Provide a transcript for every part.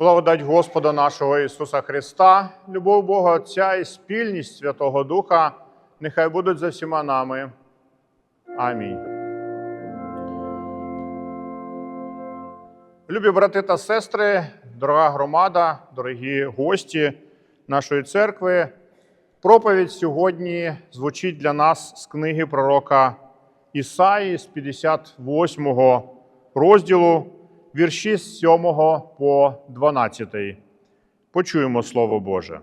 Благодать Господа нашого Ісуса Христа, любов Бога Отця і спільність Святого Духа нехай будуть за всіма нами. Амінь. Любі брати та сестри, дорога громада, дорогі гості нашої церкви, проповідь сьогодні звучить для нас з книги пророка Ісаї з 58 розділу, вірші з 7 по 12. Почуємо Слово Боже.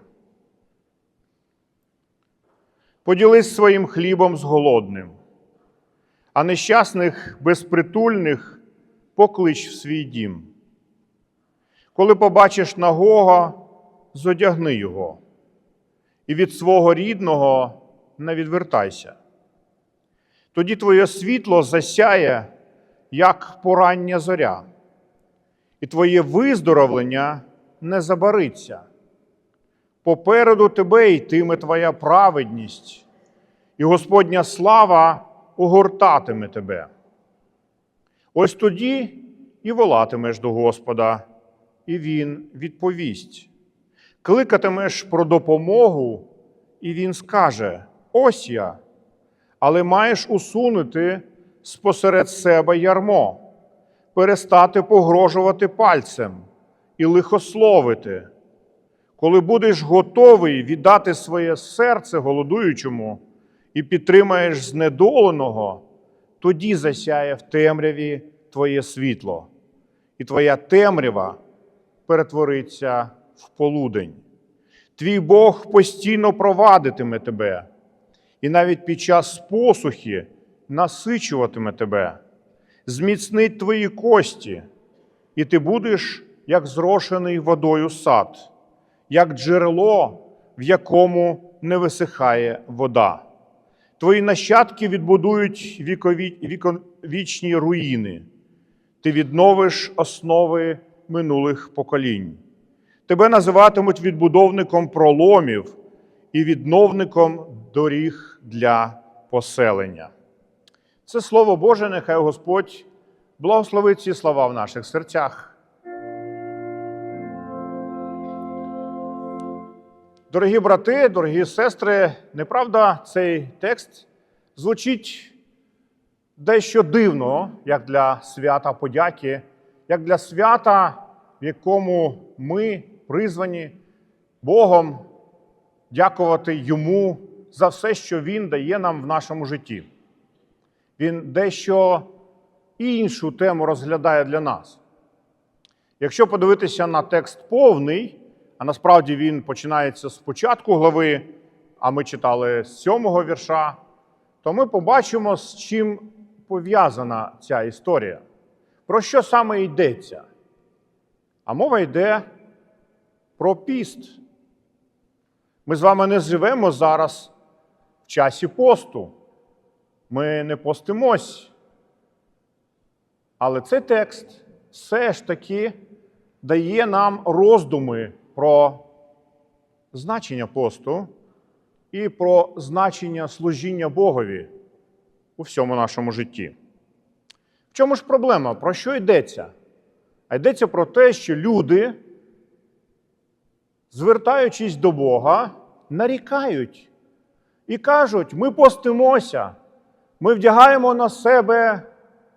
Поділись своїм хлібом з голодним, а нещасних безпритульних поклич в свій дім. Коли побачиш нагого, зодягни його, і від свого рідного не відвертайся. Тоді твоє світло засяє, як порання зоря, і твоє виздоровлення не забариться. Попереду тебе йтиме твоя праведність, і Господня слава огортатиме тебе. Ось тоді і волатимеш до Господа, і Він відповість. Кликатимеш про допомогу, і Він скаже: Ось я, але маєш усунути спосеред себе ярмо, перестати погрожувати пальцем і лихословити. Коли будеш готовий віддати своє серце голодуючому і підтримаєш знедоленого, тоді засяє в темряві твоє світло, і твоя темрява перетвориться в полудень. Твій Бог постійно провадитиме тебе, і навіть під час посухи насичуватиме тебе, зміцнить твої кості, і ти будеш як зрошений водою сад, як джерело, в якому не висихає вода. Твої нащадки відбудують вікові, віковічні руїни. Ти відновиш основи минулих поколінь. Тебе називатимуть відбудовником проломів і відновником доріг для поселення. Це слово Боже, нехай Господь благословить ці слова в наших серцях. Дорогі брати, дорогі сестри, неправда, цей текст звучить дещо дивно, як для свята подяки, як для свята, в якому ми призвані Богом дякувати Йому за все, що Він дає нам в нашому житті. Він дещо іншу тему розглядає для нас. Якщо подивитися на текст повний, а насправді він починається з початку глави, а ми читали з сьомого вірша, то ми побачимо, з чим пов'язана ця історія. Про що саме йдеться? А мова йде про піст. Ми з вами не живемо зараз в часі посту. Ми не постимось. Але цей текст все ж таки дає нам роздуми про значення посту і про значення служіння Богові у всьому нашому житті. В чому ж проблема? Про що йдеться? А йдеться про те, що люди, звертаючись до Бога, нарікають і кажуть: ми постимося, ми вдягаємо на себе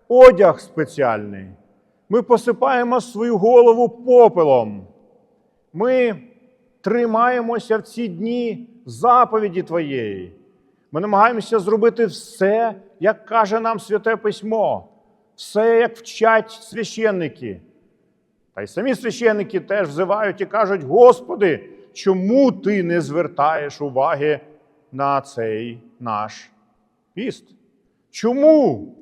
одяг спеціальний, ми посипаємо свою голову попелом. Ми тримаємося в ці дні заповіді Твоєї. Ми намагаємося зробити все, як каже нам Святе Письмо, все, як вчать священники. Та й самі священники теж взивають і кажуть: Господи, чому ти не звертаєш уваги на цей наш піст? Чому?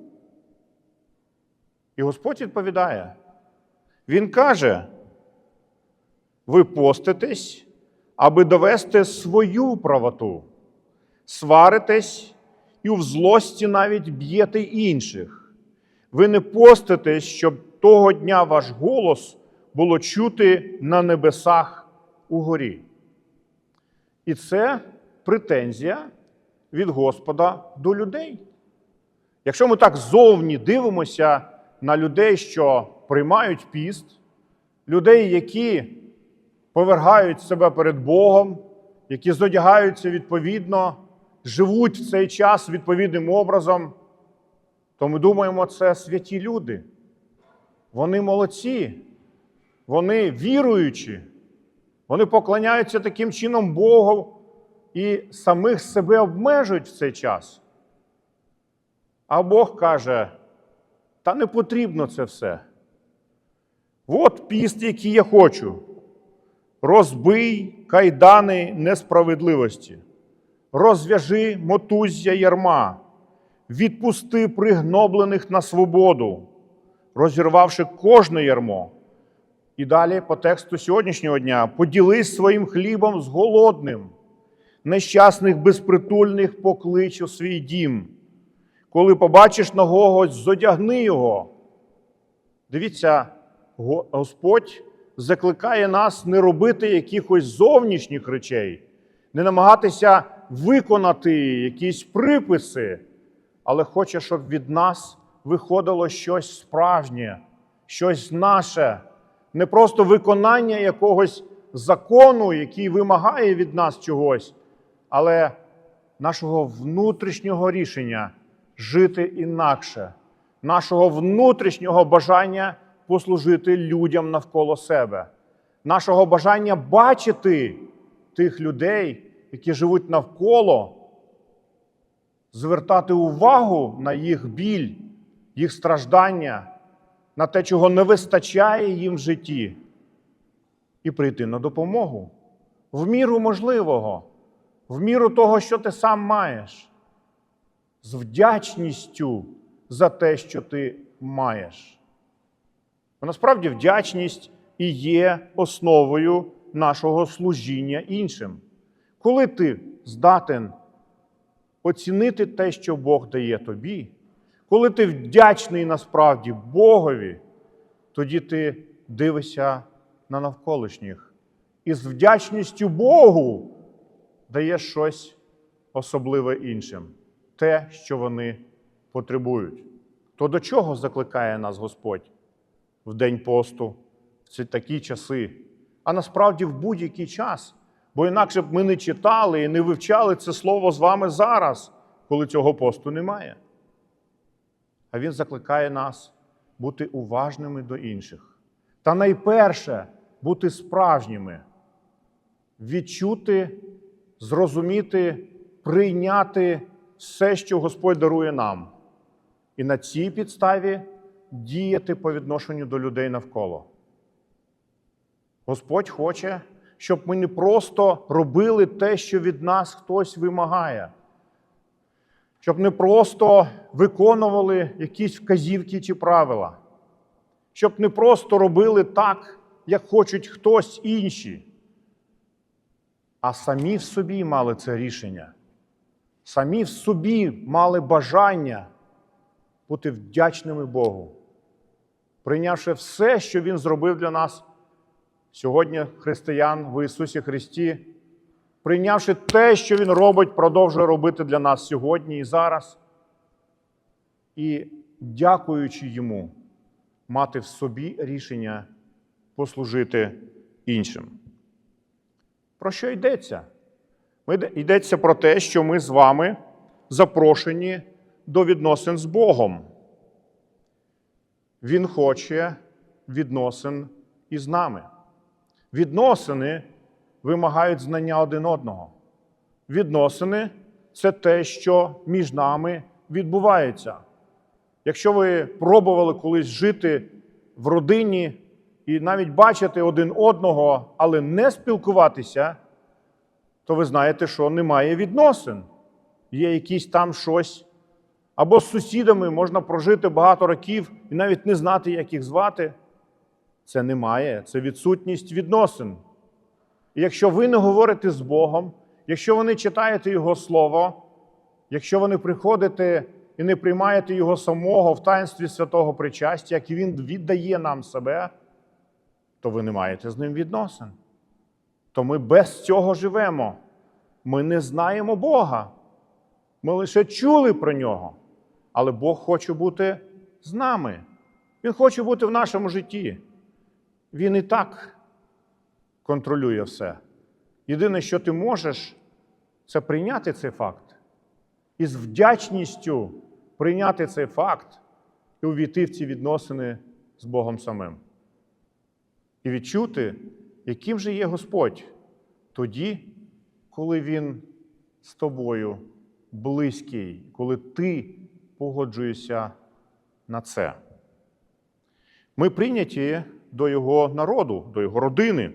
І Господь відповідає. Він каже, ви поститесь, аби довести свою правоту, сваритесь і в злості навіть б'єте інших. Ви не поститесь, щоб того дня ваш голос було чути на небесах угорі. І це претензія від Господа до людей. Якщо ми так зовні дивимося на людей, що приймають піст, людей, які повергають себе перед Богом, які зодягаються відповідно, живуть в цей час відповідним образом, то ми думаємо, це святі люди. Вони молодці, вони віруючі, вони поклоняються таким чином Богу і самих себе обмежують в цей час. А Бог каже: та не потрібно це все. От піст, який я хочу. Розбий кайдани несправедливості, розв'яжи мотуззя ярма, відпусти пригноблених на свободу, розірвавши кожне ярмо. І далі по тексту сьогоднішнього дня поділись своїм хлібом з голодним, нещасних безпритульних поклич у свій дім. Коли побачиш нагого, зодягни його. Дивіться, Господь закликає нас не робити якихось зовнішніх речей, не намагатися виконати якісь приписи, але хоче, щоб від нас виходило щось справжнє, щось наше, не просто виконання якогось закону, який вимагає від нас чогось, але нашого внутрішнього рішення жити інакше, нашого внутрішнього бажання послужити людям навколо себе, нашого бажання бачити тих людей, які живуть навколо, звертати увагу на їх біль, їх страждання, на те, чого не вистачає їм в житті, і прийти на допомогу. В міру можливого, в міру того, що ти сам маєш, з вдячністю за те, що ти маєш. Бо насправді вдячність і є основою нашого служіння іншим. Коли ти здатен оцінити те, що Бог дає тобі, коли ти вдячний насправді Богові, тоді ти дивишся на навколишніх і з вдячністю Богу даєш щось особливе іншим, те, що вони потребують. То до чого закликає нас Господь в день посту, в ці такі часи, а насправді в будь-який час. Бо інакше б ми не читали і не вивчали це слово з вами зараз, коли цього посту немає. А Він закликає нас бути уважними до інших. Та найперше бути справжніми, відчути, зрозуміти, прийняти все, що Господь дарує нам. І на цій підставі діяти по відношенню до людей навколо. Господь хоче, щоб ми не просто робили те, що від нас хтось вимагає, щоб не просто виконували якісь вказівки чи правила, щоб не просто робили так, як хочуть хтось інші, а самі в собі мали це рішення, самі в собі мали бажання бути вдячними Богу, прийнявши все, що Він зробив для нас сьогодні, християн в Ісусі Христі, прийнявши те, що Він робить, продовжує робити для нас сьогодні і зараз, і дякуючи Йому, мати в собі рішення послужити іншим. Про що йдеться? Йдеться про те, що ми з вами запрошені до відносин з Богом. Він хоче відносин із нами. Відносини вимагають знання один одного. Відносини це те, що між нами відбувається. Якщо ви пробували колись жити в родині і навіть бачити один одного, але не спілкуватися, то ви знаєте, що немає відносин. Є якісь там щось. Або з сусідами можна прожити багато років і навіть не знати, як їх звати. Це немає, це відсутність відносин. І якщо ви не говорите з Богом, якщо ви не читаєте Його Слово, якщо ви не приходите і не приймаєте Його самого в таїнстві святого причастя, як Він віддає нам себе, то ви не маєте з ним відносин. То ми без цього живемо. Ми не знаємо Бога. Ми лише чули про нього. Але Бог хоче бути з нами. Він хоче бути в нашому житті. Він і так контролює все. Єдине, що ти можеш, це прийняти цей факт і з вдячністю прийняти цей факт і увійти в ці відносини з Богом самим. І відчути, яким же є Господь тоді, коли Він з тобою близький, коли ти погоджуєшся на це. Ми прийняті до Його народу, до Його родини.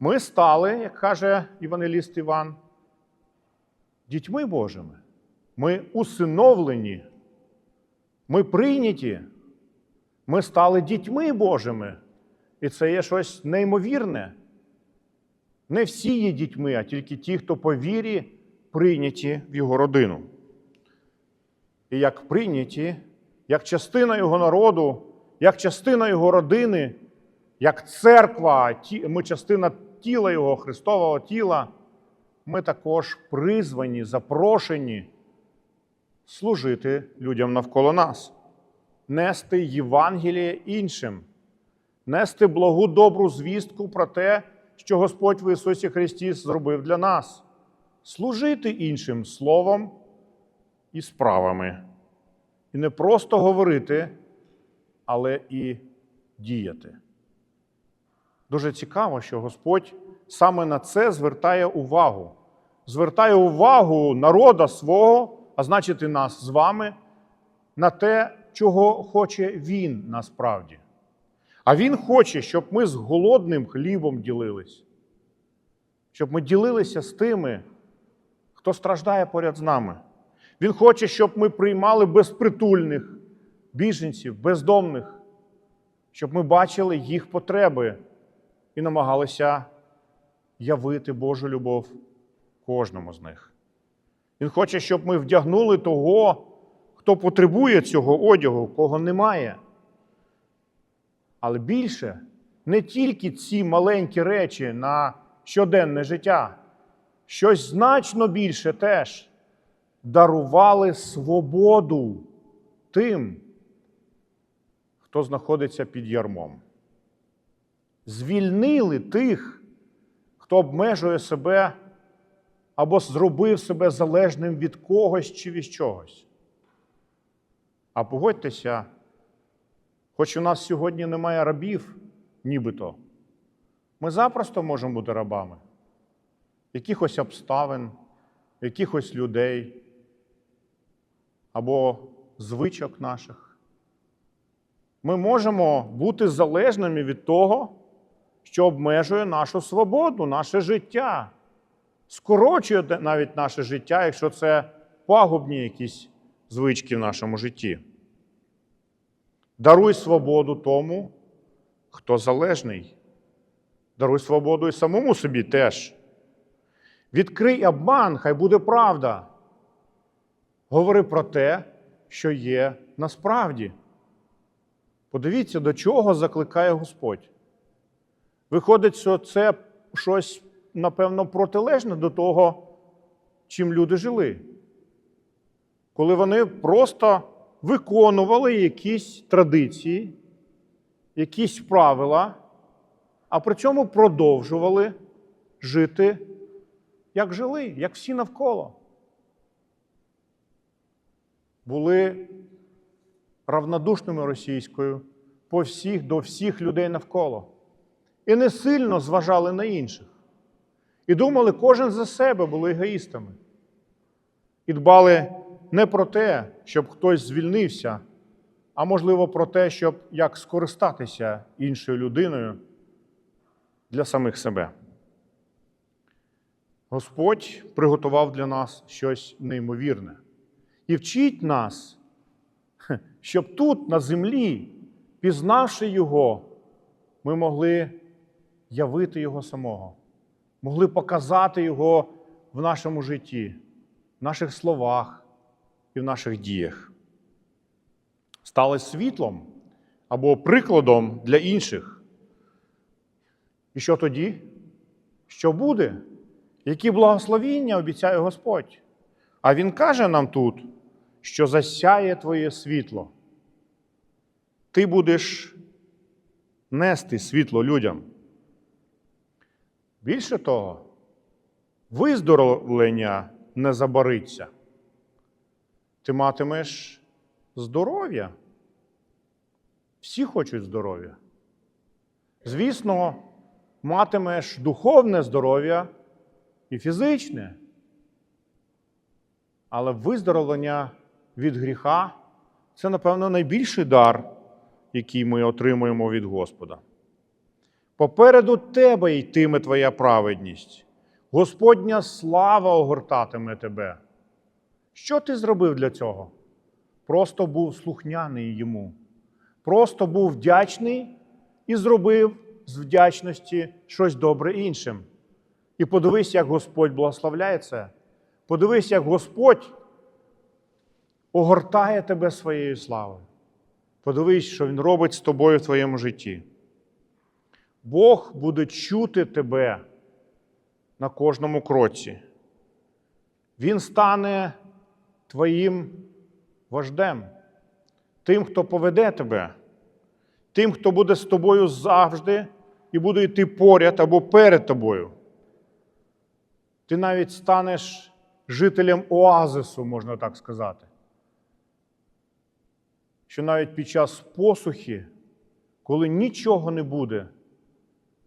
Ми стали, як каже Євангеліст Іван, дітьми Божими. Ми усиновлені, ми прийняті, ми стали дітьми Божими. І це є щось неймовірне. Не всі є дітьми, а тільки ті, хто по вірі прийняті в його родину. І як прийняті, як частина його народу, як частина його родини, як церква, ми частина тіла Його, Христового тіла, ми також призвані, запрошені служити людям навколо нас, нести Євангеліє іншим, нести благу добру звістку про те, що Господь в Ісусі Христі зробив для нас, служити іншим словом і справами. І не просто говорити, але і діяти. Дуже цікаво, що Господь саме на це звертає увагу. Звертає увагу народа свого, а значить і нас з вами, на те, чого хоче Він насправді. А Він хоче, щоб ми з голодним хлібом ділились, щоб ми ділилися з тими, хто страждає поряд з нами. Він хоче, щоб ми приймали безпритульних біженців, бездомних, щоб ми бачили їх потреби і намагалися явити Божу любов кожному з них. Він хоче, щоб ми вдягнули того, хто потребує цього одягу, кого немає. Але більше не тільки ці маленькі речі на щоденне життя, щось значно більше теж дарували свободу тим, хто знаходиться під ярмом. Звільнили тих, хто обмежує себе або зробив себе залежним від когось чи від чогось. А погодьтеся, хоч у нас сьогодні немає рабів, нібито, ми запросто можемо бути рабами якихось обставин, якихось людей або звичок наших. Ми можемо бути залежними від того, що обмежує нашу свободу, наше життя, скорочує навіть наше життя, якщо це пагубні якісь звички в нашому житті. Даруй свободу тому, хто залежний. Даруй свободу і самому собі теж. Відкрий обман, хай буде правда. Говори про те, що є насправді. Подивіться, до чого закликає Господь. Виходить, що це щось, напевно, протилежне до того, чим люди жили. Коли вони просто виконували якісь традиції, якісь правила, а при цьому продовжували жити, як жили, як всі навколо. Були равнодушними російською по всіх, до всіх людей навколо. І не сильно зважали на інших. І думали, кожен за себе були егоїстами. І дбали не про те, щоб хтось звільнився, а можливо про те, щоб як скористатися іншою людиною для самих себе. Господь приготував для нас щось неймовірне і вчить нас, щоб тут, на землі, пізнавши Його, ми могли явити Його самого, могли показати Його в нашому житті, в наших словах і в наших діях. Стали світлом або прикладом для інших. І що тоді? Що буде? Які благословіння обіцяє Господь? А Він каже нам тут, що засяє твоє світло. Ти будеш нести світло людям. Більше того, виздоровлення не забариться. Ти матимеш здоров'я. Всі хочуть здоров'я. Звісно, матимеш духовне здоров'я і фізичне. Але виздоровлення від гріха це, напевно, найбільший дар, який ми отримуємо від Господа. Попереду тебе йтиме твоя праведність. Господня слава огортатиме тебе. Що ти зробив для цього? Просто був слухняний йому, просто був вдячний і зробив з вдячності щось добре іншим. І подивись, як Господь благословляє це. Подивись, як Господь огортає тебе своєю славою. Подивись, що Він робить з тобою в твоєму житті. Бог буде чути тебе на кожному кроці. Він стане твоїм вождем, тим, хто поведе тебе, тим, хто буде з тобою завжди і буде йти поряд або перед тобою. Ти навіть станеш жителем оазису, можна так сказати. Що навіть під час посухи, коли нічого не буде,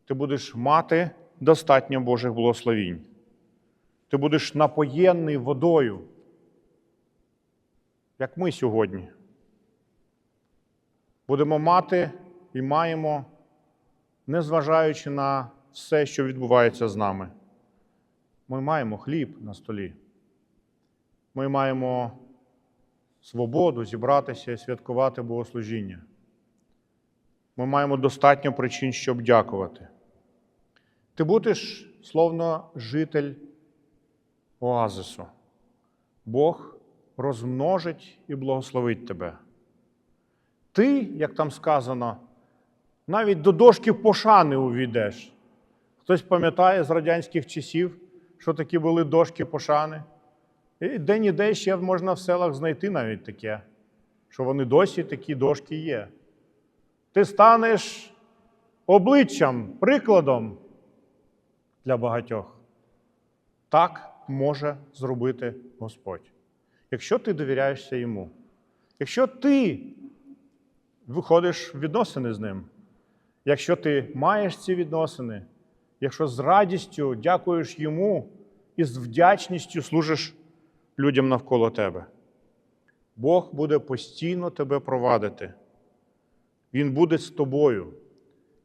ти будеш мати достатньо Божих благословінь. Ти будеш напоєнний водою, як ми сьогодні. Будемо мати і маємо, незважаючи на все, що відбувається з нами. Ми маємо хліб на столі. Ми маємо свободу зібратися і святкувати богослужіння. Ми маємо достатньо причин, щоб дякувати. Ти будеш, словно житель оазису. Бог розмножить і благословить тебе. Ти, як там сказано, навіть до дошки пошани увійдеш. Хтось пам'ятає з радянських часів, що такі були дошки пошани. І де-ніде ще можна в селах знайти навіть таке, що вони досі такі дошки є. Ти станеш обличчям, прикладом для багатьох. Так може зробити Господь. Якщо ти довіряєшся йому, якщо ти виходиш в відносини з ним, якщо ти маєш ці відносини, якщо з радістю дякуєш йому і з вдячністю служиш людям навколо тебе, Бог буде постійно тебе провадити. Він буде з тобою,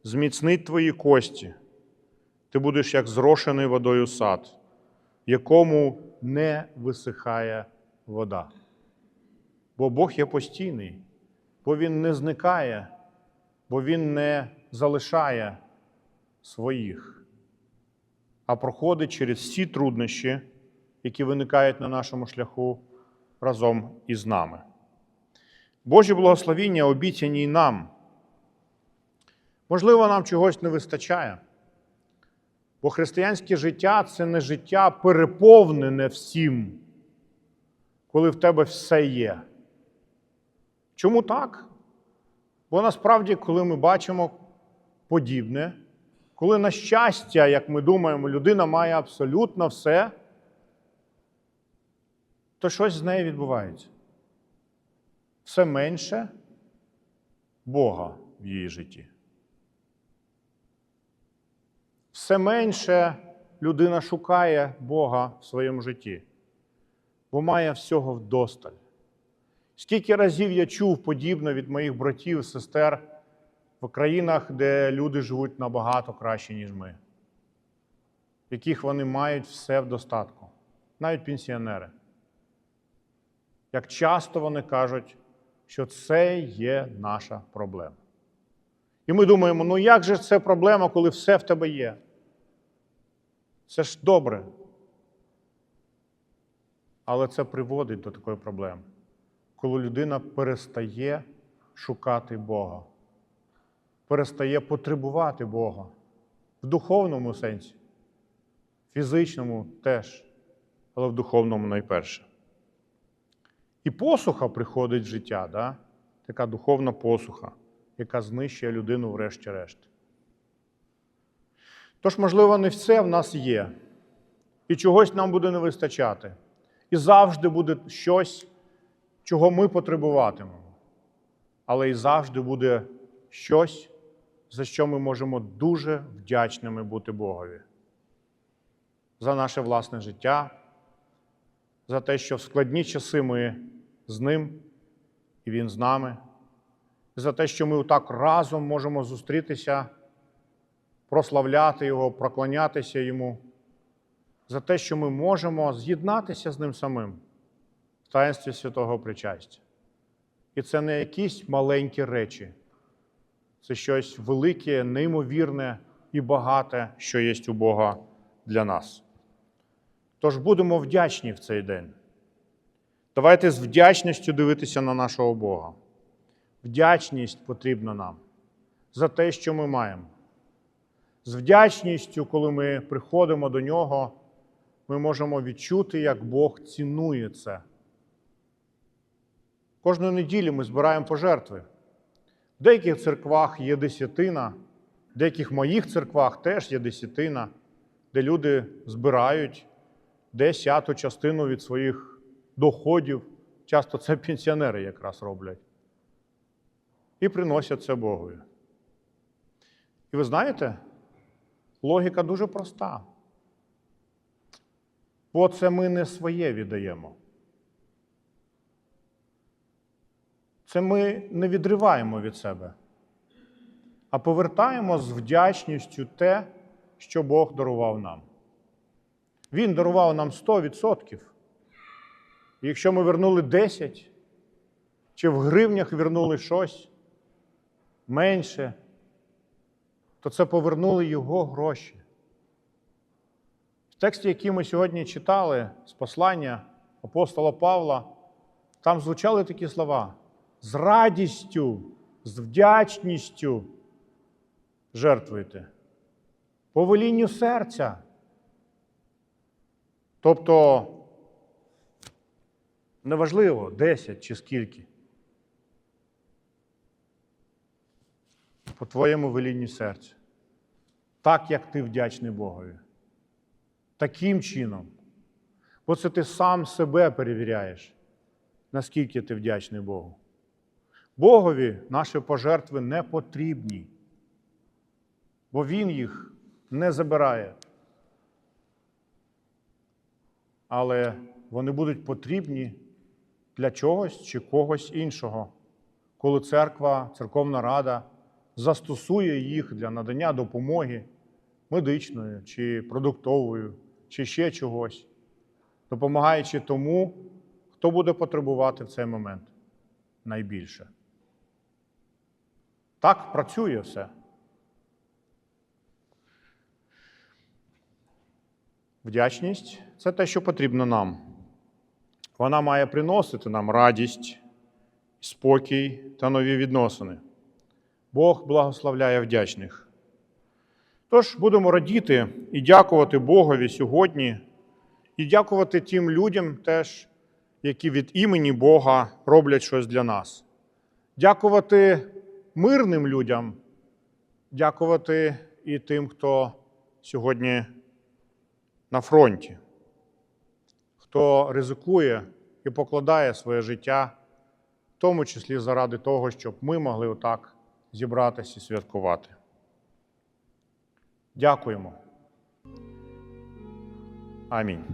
зміцнить твої кості. Ти будеш як зрошений водою сад, якому не висихає вода. Бо Бог є постійний, бо Він не зникає, бо Він не залишає своїх, а проходить через всі труднощі, які виникають на нашому шляху разом із нами. Божі благословіння обіцяні й нам. Можливо, нам чогось не вистачає. Бо християнське життя це не життя переповнене всім, коли в тебе все є. Чому так? Бо насправді, коли ми бачимо подібне, коли, на щастя, як ми думаємо, людина має абсолютно все, то щось з нею відбувається. Все менше Бога в її житті. Все менше людина шукає Бога в своєму житті, бо має всього вдосталь. Скільки разів я чув подібне від моїх братів, сестер в країнах, де люди живуть набагато краще, ніж ми, в яких вони мають все в достатку, навіть пенсіонери. Як часто вони кажуть, що це є наша проблема. І ми думаємо, ну як же це проблема, коли все в тебе є? Це ж добре. Але це приводить до такої проблеми, коли людина перестає шукати Бога, перестає потребувати Бога в духовному сенсі, фізичному теж, але в духовному найперше. І посуха приходить в життя, да? така духовна посуха, яка знищує людину врешті-решт. Тож, можливо, не все в нас є, і чогось нам буде не вистачати. І завжди буде щось, чого ми потребуватимемо. Але і завжди буде щось, за що ми можемо дуже вдячними бути Богові. За наше власне життя, за те, що в складні часи ми з ним і Він з нами, за те, що ми так разом можемо зустрітися, прославляти Його, проклонятися Йому, за те, що ми можемо з'єднатися з Ним самим в таїнстві святого причастя. І це не якісь маленькі речі, це щось велике, неймовірне і багате, що є у Бога для нас. Тож будемо вдячні в цей день. Давайте з вдячністю дивитися на нашого Бога. Вдячність потрібна нам за те, що ми маємо. З вдячністю, коли ми приходимо до Нього, ми можемо відчути, як Бог цінує це. Кожної неділі ми збираємо пожертви. В деяких церквах є десятина, в деяких моїх церквах теж є десятина, де люди збирають десяту частину від своїх доходів. Часто це пенсіонери якраз роблять. І приносять це Богові. І ви знаєте, логіка дуже проста. Бо це ми не своє віддаємо. Це ми не відриваємо від себе, а повертаємо з вдячністю те, що Бог дарував нам. Він дарував нам 100%. І якщо ми вернули 10, чи в гривнях вернули щось менше, то це повернули Його гроші. Тексті, який ми сьогодні читали з послання апостола Павла, там звучали такі слова: з радістю, з вдячністю жертвуйте, по велінню серця. Тобто, неважливо, 10 чи скільки. По твоєму велінню серця. Так, як ти вдячний Богові. Таким чином. Бо це ти сам себе перевіряєш, наскільки ти вдячний Богу. Богові наші пожертви не потрібні, бо Він їх не забирає. Але вони будуть потрібні для чогось чи когось іншого, коли церква, церковна рада застосує їх для надання допомоги медичної чи продуктової, чи ще чогось, допомагаючи тому, хто буде потребувати в цей момент найбільше. Так працює все. Вдячність це те, що потрібно нам. Вона має приносити нам радість, спокій та нові відносини. Бог благословляє вдячних. Тож будемо радіти і дякувати Богові сьогодні, і дякувати тим людям теж, які від імені Бога роблять щось для нас. Дякувати мирним людям, дякувати і тим, хто сьогодні на фронті, хто ризикує і покладає своє життя, в тому числі заради того, щоб ми могли отак зібратися і святкувати. Дякуємо. Амінь.